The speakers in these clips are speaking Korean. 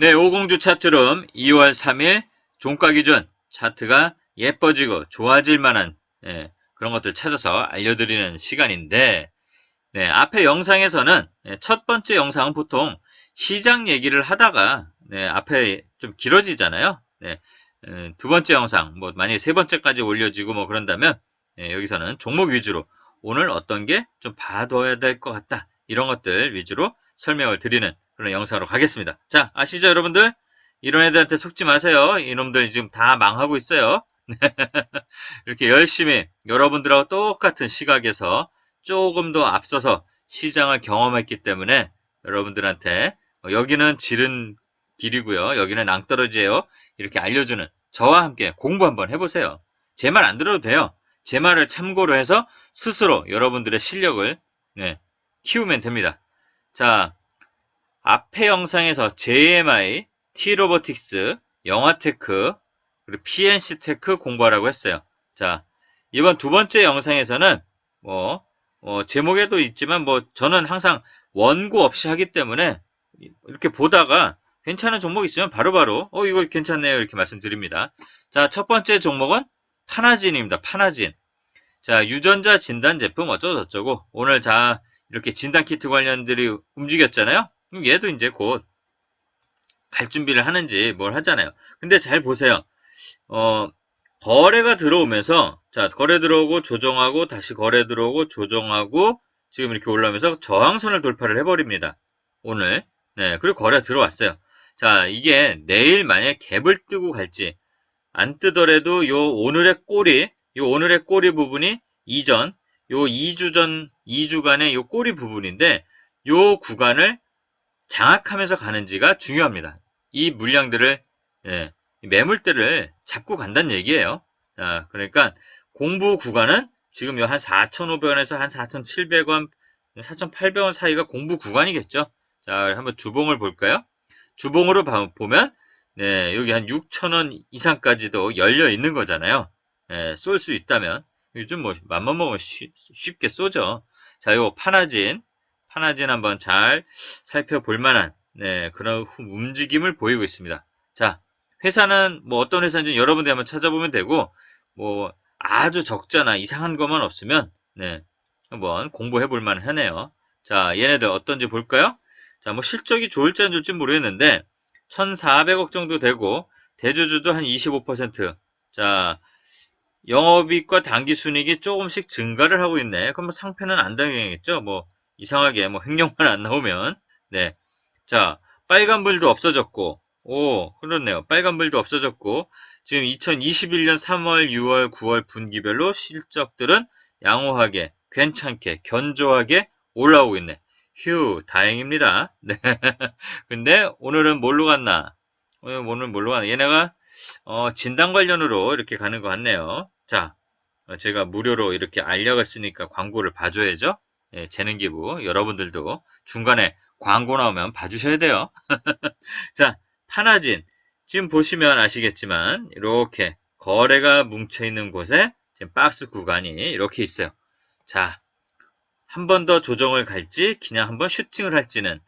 네, 오공주 차트룸 2월 3일 종가 기준 차트가 예뻐지고 좋아질 만한 예, 그런 것들 찾아서 알려드리는 시간인데 네, 앞에 영상에서는 예, 첫 번째 영상은 보통 시장 얘기를 하다가 네, 앞에 좀 길어지잖아요. 네, 음, 두 번째 영상, 뭐 만약에 세 번째까지 올려지고 뭐 그런다면 예, 여기서는 종목 위주로 오늘 어떤 게 좀 봐둬야 될 것 같다 이런 것들 위주로 설명을 드리는 그런 영상으로 가겠습니다. 자, 아시죠, 여러분들? 이런 애들한테 속지 마세요. 이놈들 지금 다 망하고 있어요. 이렇게 열심히 여러분들하고 똑같은 시각에서 조금 더 앞서서 시장을 경험했기 때문에 여러분들한테 어, 여기는 지른 길이고요. 여기는 낭떠러지예요. 이렇게 알려주는 저와 함께 공부 한번 해보세요. 제 말 안 들어도 돼요. 제 말을 참고로 해서 스스로 여러분들의 실력을 네, 키우면 됩니다. 자, 앞에 영상에서 JMI, T로보틱스, 영화테크, 그리고 PNC테크 공부하라고 했어요. 자, 이번 두 번째 영상에서는 뭐, 어, 제목에도 있지만 뭐 저는 항상 원고 없이 하기 때문에 이렇게 보다가 괜찮은 종목 있으면 바로바로 어 이거 괜찮네요 이렇게 말씀드립니다. 자, 첫 번째 종목은 파나진입니다. 파나진. 자, 유전자 진단 제품 어쩌고 저쩌고 오늘 자 이렇게 진단 키트 관련들이 움직였잖아요. 그럼 얘도 이제 곧 갈 준비를 하는지 뭘 하잖아요. 근데 잘 보세요. 어, 거래가 들어오면서 자, 거래 들어오고 조정하고 다시 거래 들어오고 조정하고 지금 이렇게 올라오면서 저항선을 돌파를 해버립니다. 오늘. 네, 그리고 거래 들어왔어요. 자, 이게 내일 만약에 갭을 뜨고 갈지 안 뜨더라도 요 오늘의 꼬리, 요 오늘의 꼬리 부분이 이전, 요 2주 전, 2주간의 요 꼬리 부분인데 요 구간을 장악하면서 가는지가 중요합니다. 이 물량들을 예, 매물대를 잡고 간다는 얘기예요. 자, 그러니까 공부 구간은 지금 요한 4,500원에서 한 4,700원, 4,800원 사이가 공부 구간이겠죠. 자, 한번 주봉을 볼까요? 주봉으로 봐- 보면 네, 여기 한 6,000원 이상까지도 열려 있는 거잖아요. 예, 쏠 수 있다면 요즘 뭐 맘만 먹으면 쉬- 쉽게 쏘죠. 자, 요 파나진 파나진 한번 잘 살펴볼 만한 네, 그런 후- 움직임을 보이고 있습니다. 자, 회사는 뭐 어떤 회사인지 여러분들이 한번 찾아보면 되고 뭐 아주 적자나 이상한 것만 없으면 네, 한번 공부해 볼 만하네요. 자, 얘네들 어떤지 볼까요? 자, 뭐 실적이 좋을지 안 좋을지 모르겠는데 1,400억 정도 되고 대주주도 한 25%. 자, 영업이익과 당기순이익이 조금씩 증가를 하고 있네. 그럼 뭐 상패는 안 당해야겠죠? 뭐 이상하게 뭐 횡령만 안 나오면 네. 자, 빨간불도 없어졌고 오, 그렇네요. 빨간불도 없어졌고 지금 2021년 3월, 6월, 9월 분기별로 실적들은 양호하게, 괜찮게, 견조하게 올라오고 있네. 휴, 다행입니다. 네. 근데 오늘은 뭘로 갔나? 오늘, 오늘 뭘로 갔나? 얘네가 어, 진단 관련으로 이렇게 가는 것 같네요. 자, 어, 제가 무료로 이렇게 알려갔으니까 광고를 봐줘야죠. 예, 재능기부 여러분들도 중간에 광고 나오면 봐주셔야 돼요. 자, 파나진. 지금 보시면 아시겠지만 이렇게 거래가 뭉쳐있는 곳에 지금 박스 구간이 이렇게 있어요. 자, 한 번 더 조정을 갈지 그냥 한 번 슈팅을 할지는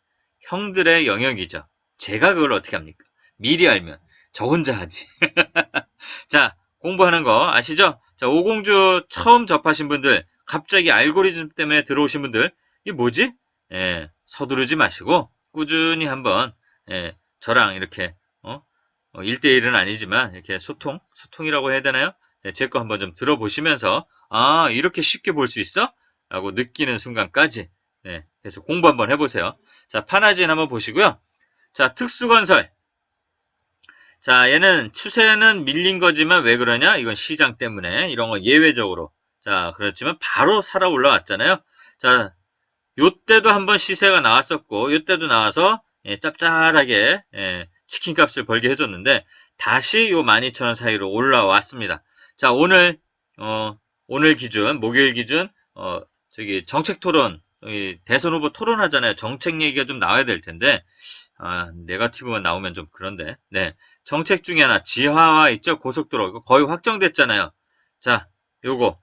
형들의 영역이죠. 제가 그걸 어떻게 합니까? 미리 알면 저 혼자 하지. 자, 공부하는 거 아시죠? 자, 오공주 처음 접하신 분들, 갑자기 알고리즘 때문에 들어오신 분들, 이게 뭐지? 예, 서두르지 마시고 꾸준히 한번 예, 저랑 이렇게 어? 어, 1대1은 아니지만 이렇게 소통, 소통이라고 해야 되나요? 네, 제거 한번 좀 들어보시면서 아, 이렇게 쉽게 볼 수 있어? 라고 느끼는 순간까지 네, 그래서 공부 한번 해보세요. 자, 파나진 한번 보시고요. 자, 특수건설. 자, 얘는 추세는 밀린 거지만 왜 그러냐? 이건 시장 때문에 이런 거 예외적으로. 자, 그렇지만 바로 살아 올라왔잖아요. 자, 요때도 한번 시세가 나왔었고, 요때도 나와서 예, 짭짤하게 예, 치킨 값을 벌게 해줬는데 다시 요 12,000원 사이로 올라왔습니다. 자, 오늘 어, 오늘 기준, 목요일 기준 어, 저기 정책 토론, 대선 후보 토론하잖아요. 정책 얘기가 좀 나와야 될 텐데 아, 네가티브만 나오면 좀 그런데. 네. 정책 중에 하나 지하화 있죠? 고속도로. 거의 확정됐잖아요. 자, 요거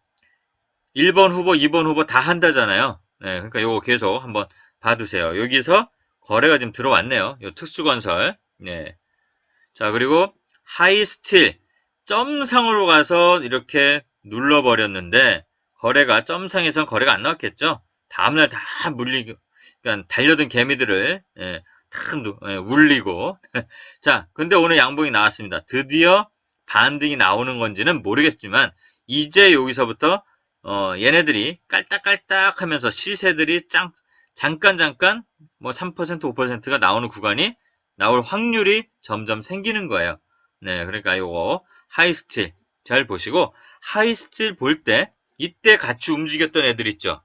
1번 후보, 2번 후보 다 한다잖아요. 네, 그러니까 요거 계속 한번 봐두세요. 여기서 거래가 지금 들어왔네요. 요 특수건설. 네. 자, 그리고 하이스틸 점상으로 가서 이렇게 눌러버렸는데 거래가 점상에선 거래가 안 나왔겠죠. 다음날 다 물리고 그러니까 달려든 개미들을 예, 다 누- 예, 울리고 자 근데 오늘 양봉이 나왔습니다. 드디어 반등이 나오는 건지는 모르겠지만 이제 여기서부터 어, 얘네들이 깔딱깔딱 하면서 시세들이 짱, 잠깐 잠깐 뭐 3% 5%가 나오는 구간이 나올 확률이 점점 생기는 거예요. 네, 그러니까 요거 하이스틸 잘 보시고 하이스틸 볼 때 이때 같이 움직였던 애들 있죠.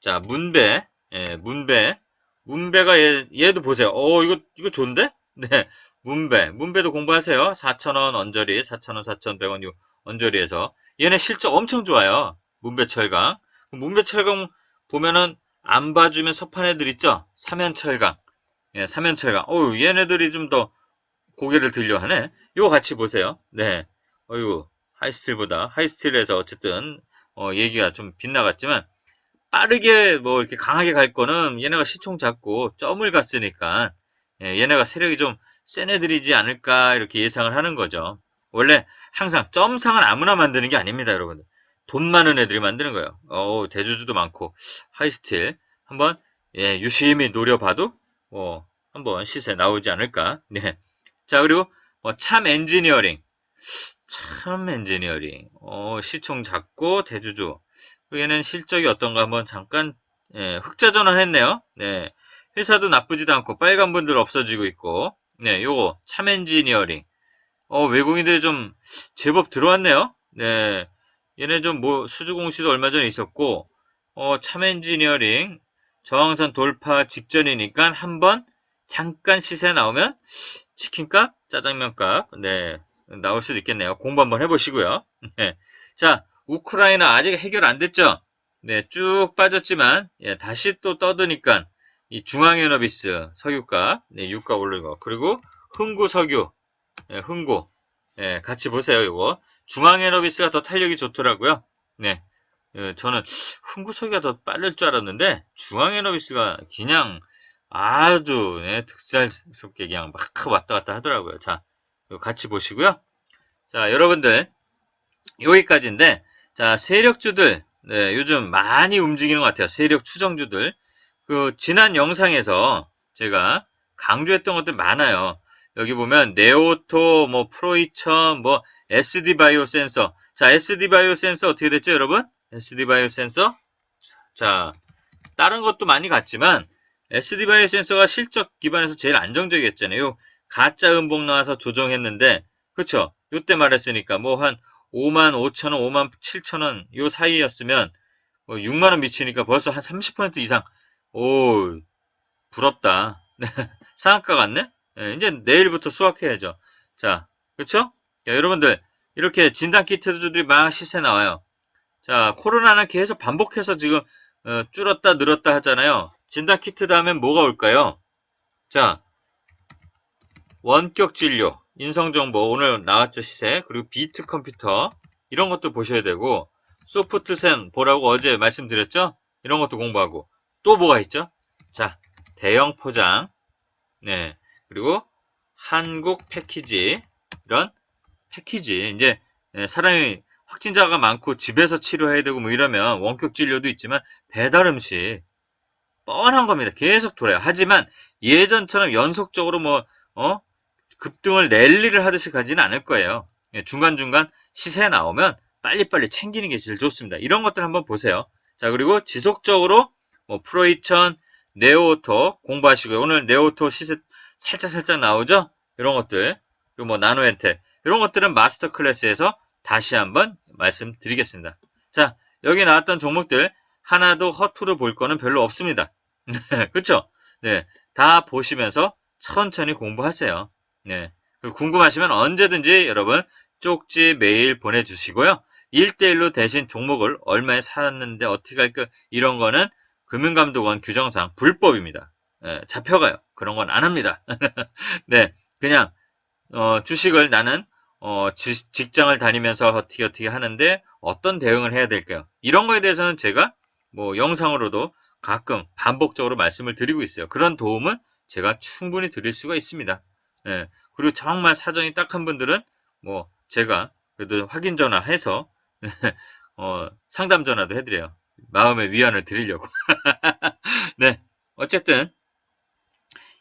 자, 문배, 예, 문배, 문배가 얘, 얘도 보세요. 어, 이거 이거 좋은데? 네, 문배, 문배도 공부하세요. 4,000원 언저리, 4,000원, 4,100원 요 언저리에서 얘네 실적 엄청 좋아요. 문배철강, 문배철강 보면은 안 봐주면 섭한 애들 있죠. 삼연철강, 예, 삼연철강. 어, 얘네들이 좀 더 고개를 들려 하네. 이거 같이 보세요. 네. 어이구, 하이스틸보다, 하이스틸에서 어쨌든, 어, 얘기가 좀 빗나갔지만, 빠르게 뭐 이렇게 강하게 갈 거는 얘네가 시총 작고 점을 갔으니까, 예, 얘네가 세력이 좀 센 애들이지 않을까, 이렇게 예상을 하는 거죠. 원래 항상 점상은 아무나 만드는 게 아닙니다, 여러분들. 돈 많은 애들이 만드는 거예요. 어, 대주주도 많고, 하이스틸. 한번, 예, 유심히 노려봐도, 어, 한번 시세 나오지 않을까. 네. 자, 그리고 뭐참 엔지니어링. 참 엔지니어링. 어, 시총 작고 대주주. 얘는 실적이 어떤가 한번 잠깐 예, 흑자 전환했네요. 네. 회사도 나쁘지도 않고 빨간 분들 없어지고 있고. 네, 요거 참 엔지니어링. 어, 외국인들이 좀 제법 들어왔네요. 네. 얘네 좀 뭐 수주 공시도 얼마 전에 있었고 어, 참 엔지니어링 저항선 돌파 직전이니까 한번 잠깐 시세 나오면 치킨값, 짜장면값, 네, 나올 수도 있겠네요. 공부 한번 해보시고요. 네. 자, 우크라이나 아직 해결 안 됐죠? 네, 쭉 빠졌지만, 예, 다시 또 떠드니까, 이 중앙에너비스 석유가, 네, 유가 오르고, 그리고 흥구 석유, 예, 흥구, 예, 같이 보세요, 이거. 중앙 에너비스가 더 탄력이 좋더라고요. 네, 예, 저는 흥구 석유가 더 빠를 줄 알았는데, 중앙 에너비스가 그냥 아주 네, 득살스럽게 그냥 막 왔다 갔다 하더라고요. 자, 같이 보시고요. 자, 여러분들 여기까지인데 자, 세력주들 네, 요즘 많이 움직이는 것 같아요. 세력 추정주들. 그 지난 영상에서 제가 강조했던 것들 많아요. 여기 보면 네오토, 뭐 프로이천, 뭐 SD 바이오 센서. 자, SD 바이오 센서 어떻게 됐죠, 여러분? SD 바이오 센서. 자, 다른 것도 많이 갔지만 SD 바이오 센서가 실적 기반에서 제일 안정적이었잖아요. 가짜 음봉 나와서 조정했는데, 그쵸? 요때 말했으니까, 뭐, 한 5만 5천 원, 5만 7천 원, 요 사이였으면, 뭐 6만 원 미치니까 벌써 한 30% 이상, 오, 부럽다. 상한가 같네? 예, 이제 내일부터 수확해야죠. 자? 야, 여러분들, 이렇게 진단 키트들이 막 시세 나와요. 자, 코로나는 계속 반복해서 지금, 어, 줄었다 늘었다 하잖아요. 진단 키트 다음엔 뭐가 올까요? 자, 원격 진료, 인성정보, 오늘 나왔죠, 시세. 그리고 비트 컴퓨터, 이런 것도 보셔야 되고, 소프트센 보라고 어제 말씀드렸죠? 이런 것도 공부하고, 또 뭐가 있죠? 자, 대형 포장, 네, 그리고 한국 패키지, 이런 패키지, 이제, 예, 사람이 확진자가 많고 집에서 치료해야 되고 뭐 이러면 원격 진료도 있지만 배달 음식, 뻔한 겁니다. 계속 돌아요. 하지만 예전처럼 연속적으로 뭐, 어? 급등을 랠리를 하듯이 가지는 않을 거예요. 예, 중간중간 시세 나오면 빨리빨리 챙기는 게 제일 좋습니다. 이런 것들 한번 보세요. 자, 그리고 지속적으로 뭐 프로이천, 네오토 공부하시고요. 오늘 네오토 시세 살짝살짝 나오죠? 이런 것들. 그리고 뭐 나노엔텍. 이런 것들은 마스터 클래스에서 다시 한번 말씀드리겠습니다. 자, 여기 나왔던 종목들 하나도 허투루 볼 거는 별로 없습니다. 그쵸? 네. 다 보시면서 천천히 공부하세요. 네. 그리고 궁금하시면 언제든지 여러분 쪽지 메일 보내주시고요. 1대1로 대신 종목을 얼마에 샀는데 어떻게 할까 이런 거는 금융감독원 규정상 불법입니다. 예, 잡혀가요. 그런 건 안 합니다. 네. 그냥 어, 주식을 나는 어, 지- 직장을 다니면서 어떻게 어떻게 하는데 어떤 대응을 해야 될까요? 이런 거에 대해서는 제가 뭐 영상으로도 가끔 반복적으로 말씀을 드리고 있어요. 그런 도움은 제가 충분히 드릴 수가 있습니다. 예, 그리고 정말 사정이 딱한 분들은 뭐 제가 그래도 확인 전화해서 어, 상담 전화도 해드려요. 마음의 위안을 드리려고. 네, 어쨌든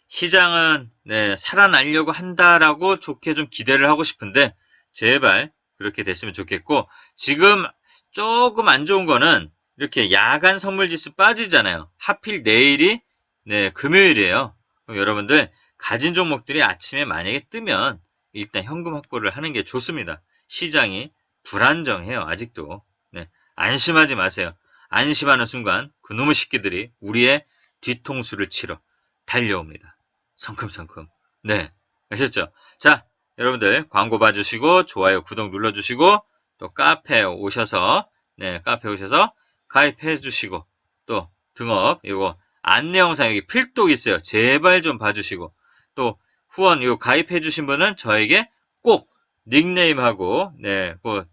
시장은 네, 살아나려고 한다라고 좋게 좀 기대를 하고 싶은데 제발 그렇게 됐으면 좋겠고 지금 조금 안 좋은 거는 이렇게 야간 선물 지수 빠지잖아요. 하필 내일이 네, 금요일이에요. 그럼 여러분들 가진 종목들이 아침에 만약에 뜨면 일단 현금 확보를 하는 게 좋습니다. 시장이 불안정해요. 아직도. 네, 안심하지 마세요. 안심하는 순간 그놈의 새끼들이 우리의 뒤통수를 치러 달려옵니다. 성큼성큼. 네, 아셨죠? 자, 여러분들 광고 봐주시고 좋아요, 구독 눌러주시고 또 카페 오셔서 네, 카페 오셔서 가입해 주시고 또 등업 이거 안내 영상 여기 필독 있어요. 제발 좀 봐주시고 또 후원 이거 가입해 주신 분은 저에게 꼭 닉네임하고 네, 그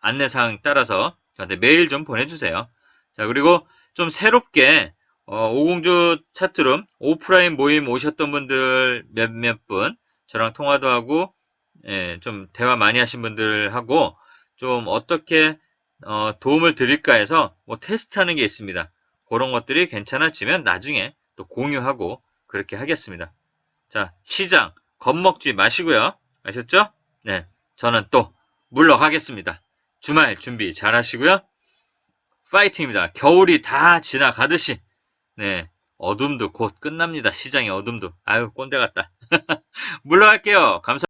안내사항 따라서 저한테 메일 좀 보내주세요. 자 그리고 좀 새롭게 어, 오공주 차트룸 오프라인 모임 오셨던 분들 몇몇 분 저랑 통화도 하고 예, 좀 대화 많이 하신 분들하고 좀 어떻게 어, 도움을 드릴까 해서 뭐 테스트하는 게 있습니다. 그런 것들이 괜찮아지면 나중에 또 공유하고 그렇게 하겠습니다. 자, 시장 겁먹지 마시고요. 아셨죠? 네, 저는 또 물러가겠습니다. 주말 준비 잘 하시고요. 파이팅입니다. 겨울이 다 지나가듯이 네, 어둠도 곧 끝납니다. 시장의 어둠도. 아유, 꼰대 같다. 물러갈게요. 감사